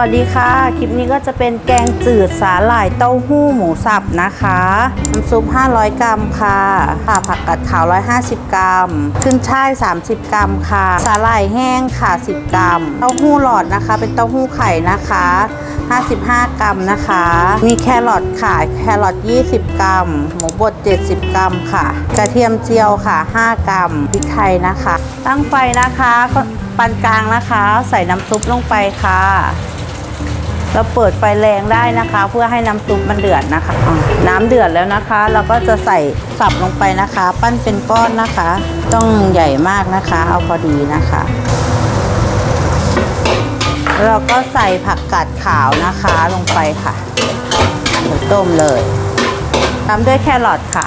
วัสดีค่ะ คลิปนี้ก็จะเป็นแกงจืดสาหร่ายเต้าหู้หมูสับนะคะน้ำซุป 500 กรัมค่ะค่ะผักกัดขาว 150 กรัม ขึ้นช่าย 30 กรัมค่ะ สาหร่ายแห้งค่ะ 10 กรัม เต้าหู้หลอดนะคะ เป็นเต้าหู้ไข่นะคะ 55 กรัมนะคะ มีแครอทค่ะ แครอท 20 กรัม หมูบด 70 กรัมค่ะ กระเทียมเจียวค่ะ 5 กรัม พริกไทยนะคะ ตั้งไฟนะคะปานกลางนะคะ ใส่น้ำซุปลงไปค่ะ เราเปิดไฟแรงได้นะคะ เพื่อให้น้ำซุปมันเดือดนะคะะน้ำเดือดแล้วนะคะ เราก็จะใส่สับลงไปนะคะ ปั้นเป็นก้อนนะคะ ต้องใหญ่มากนะคะ เอาพอดีนะคะ เราก็ใส่ผักกาดขาวนะคะลงไปค่ะต้มเลยตามด้วยแครอทค่ะ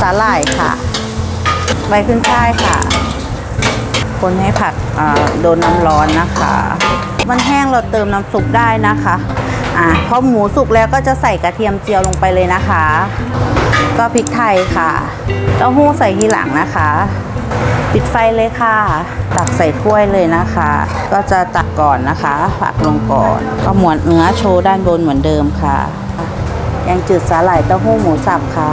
สาหร่ายค่ะ ใบขึ้นช่ายค่ะ คนให้ผักอ่าโดนน้ำร้อนนะคะ มันแห้งเราเติมน้ำซุปได้นะคะอ่าพอหมูสุกแล้วก็จะใส่กระเทียมเจียวลงไปเลยนะคะ ก็พริกไทยค่ะเต้าหู้ใส่ทีหลังนะคะ ปิดไฟเลยค่ะ ตักใส่ถ้วยเลยนะคะ ก็จะตักก่อนนะคะผักลงก่อน ก็หมวนเนื้อโชว์ด้านบนเหมือนเดิมค่ะแกงจืดสาหร่ายเต้าหู้หมูสับค่ะ